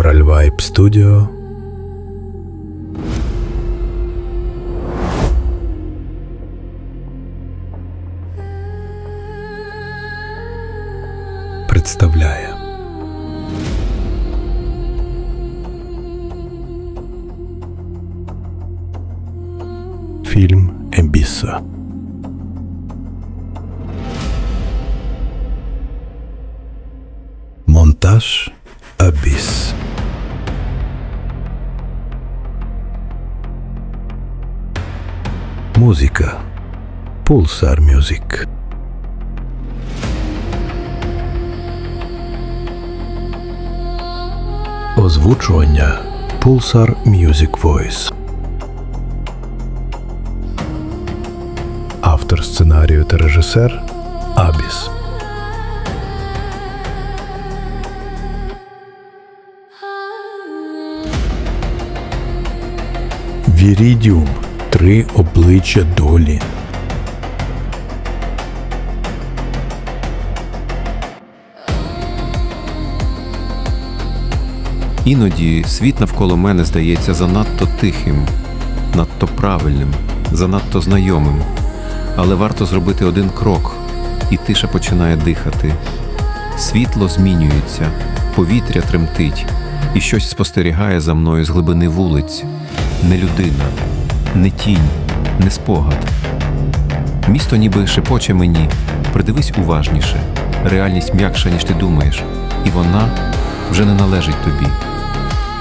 Coral Vibe Studio представляє фільм Ембіса. Музика Pulsar Music. Озвучування Pulsar Music Voice. Автор сценарію та режисер Абіс. Вірідіум три обличчя долі. Іноді світ навколо мене здається занадто тихим, надто правильним, занадто знайомим. Але варто зробити один крок, і тиша починає дихати. Світло змінюється, повітря тремтить, і щось спостерігає за мною з глибини вулиць. Не людина, не тінь, не спогад. Місто ніби шепоче мені, придивись уважніше, реальність м'якша, ніж ти думаєш, і вона вже не належить тобі.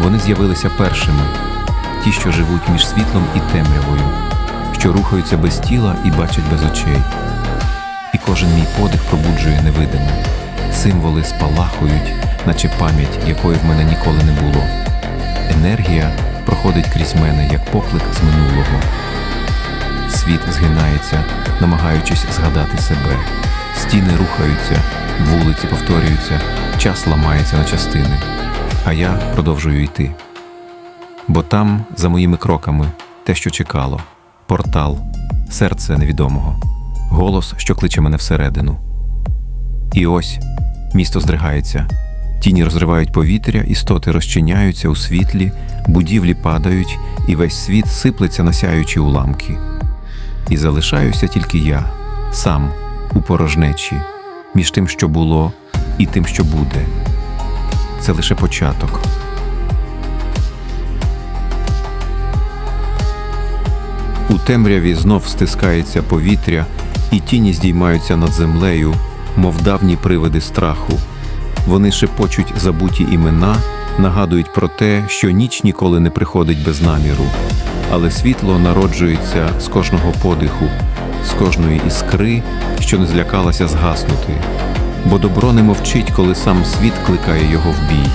Вони з'явилися першими, ті, що живуть між світлом і темрявою, що рухаються без тіла і бачать без очей. І кожен мій подих пробуджує невидиме. Символи спалахують, наче пам'ять, якої в мене ніколи не було. Енергія проходить крізь мене, як поклик з минулого. Світ згинається, намагаючись згадати себе. Стіни рухаються, вулиці повторюються, час ламається на частини. А я продовжую йти. Бо там, за моїми кроками, те, що чекало, портал, серце невідомого, голос, що кличе мене всередину. І ось місто здригається, тіні розривають повітря, істоти розчиняються у світлі, будівлі падають, і весь світ сиплеться на сяючі уламки. І залишаюся тільки я, сам, у порожнечі, між тим, що було, і тим, що буде. Це лише початок. У темряві знов стискається повітря, і тіні здіймаються над землею, мов давні привиди страху. Вони шепочуть забуті імена, нагадують про те, що ніч ніколи не приходить без наміру, але світло народжується з кожного подиху, з кожної іскри, що не злякалася згаснути. Бо добро не мовчить, коли сам світ кликає його в бій.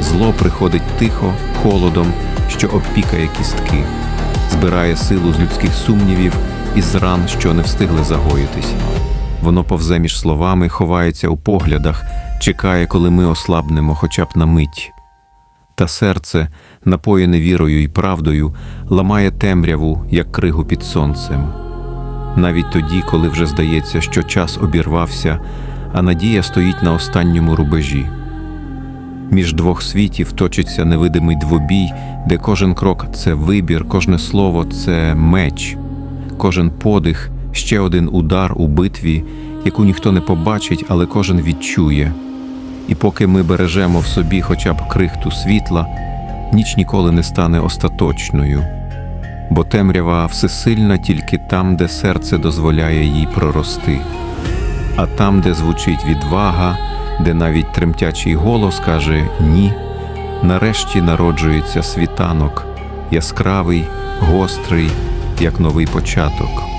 Зло приходить тихо, холодом, що обпікає кістки, збирає силу з людських сумнівів і з ран, що не встигли загоїтись. Воно повзе між словами, ховається у поглядах, чекає, коли ми ослабнемо хоча б на мить. Та серце, напоєне вірою і правдою, ламає темряву, як кригу під сонцем. Навіть тоді, коли вже здається, що час обірвався, а надія стоїть на останньому рубежі. Між двох світів точиться невидимий двобій, де кожен крок це вибір, кожне слово це меч, кожен подих ще один удар у битві, яку ніхто не побачить, але кожен відчує. І поки ми бережемо в собі хоча б крихту світла, ніч ніколи не стане остаточною, бо темрява всесильна тільки там, де серце дозволяє їй прорости. А там, де звучить відвага, де навіть тремтячий голос каже ні, нарешті народжується світанок, яскравий, гострий, як новий початок.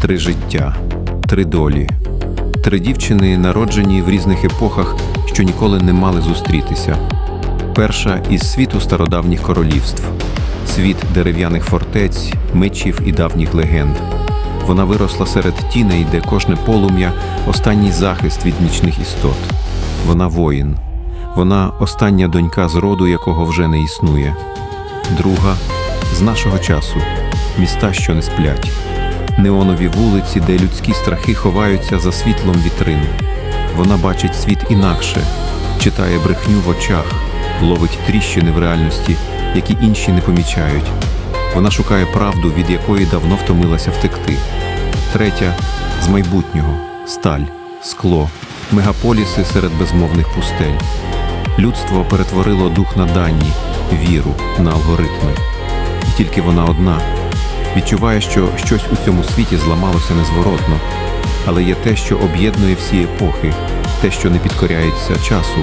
Три життя, три долі, три дівчини, народжені в різних епохах, що ніколи не мали зустрітися. Перша із світу стародавніх королівств, світ дерев'яних фортець, мечів і давніх легенд. Вона виросла серед тіней, де кожне полум'я останній захист від нічних істот. Вона воїн. Вона остання донька з роду, якого вже не існує. Друга з нашого часу міста, що не сплять, неонові вулиці, де людські страхи ховаються за світлом вітрин. Вона бачить світ інакше, читає брехню в очах, ловить тріщини в реальності, які інші не помічають. Вона шукає правду, від якої давно втомилася втекти. Третя з майбутнього сталь, скло, мегаполіси серед безмовних пустель. Людство перетворило дух на дані, віру на алгоритми. І тільки вона одна відчуває, що щось у цьому світі зламалося незворотно, але є те, що об'єднує всі епохи, те, що не підкоряється часу,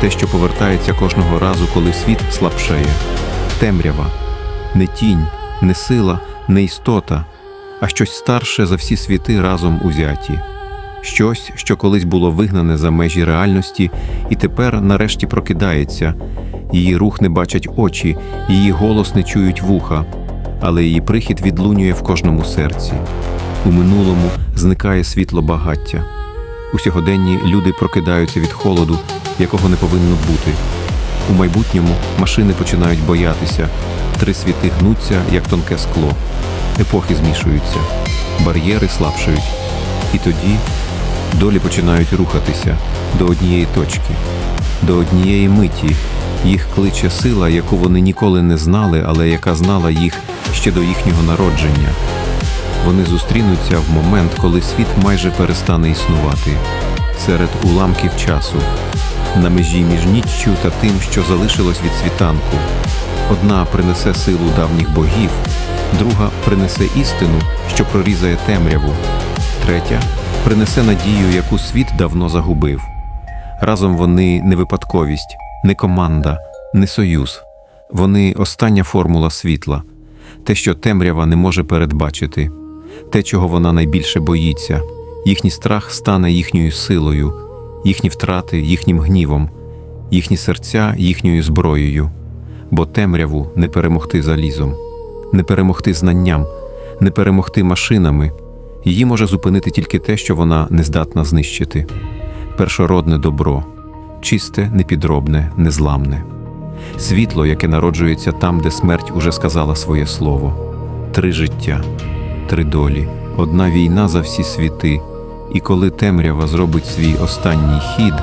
те, що повертається кожного разу, коли світ слабшає. Темрява, не тінь, не сила, не істота, а щось старше за всі світи разом узяті. Щось, що колись було вигнане за межі реальності, і тепер нарешті прокидається. Її рух не бачать очі, її голос не чують вуха, але її прихід відлунює в кожному серці. У минулому зникає світло багаття. У сьогоденні люди прокидаються від холоду, якого не повинно бути. У майбутньому машини починають боятися, три світи гнуться, як тонке скло. Епохи змішуються, бар'єри слабшають. І тоді долі починають рухатися до однієї точки, до однієї миті. Їх кличе сила, яку вони ніколи не знали, але яка знала їх ще до їхнього народження. Вони зустрінуться в момент, коли світ майже перестане існувати, серед уламків часу, на межі між ніччю та тим, що залишилось від світанку. Одна принесе силу давніх богів, друга принесе істину, що прорізає темряву, третя принесе надію, яку світ давно загубив. Разом вони не випадковість, не команда, не союз. Вони остання формула світла, те, що темрява не може передбачити, те, чого вона найбільше боїться. Їхній страх стане їхньою силою, їхні втрати їхнім гнівом, їхні серця їхньою зброєю, бо темряву не перемогти залізом, не перемогти знанням, не перемогти машинами. Її може зупинити тільки те, що вона не здатна знищити першородне добро, чисте, непідробне, незламне, світло, яке народжується там, де смерть уже сказала своє слово, три життя, три долі, одна війна за всі світи, і коли темрява зробить свій останній хід,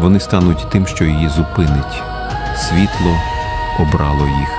вони стануть тим, що її зупинить. Світло обрало їх.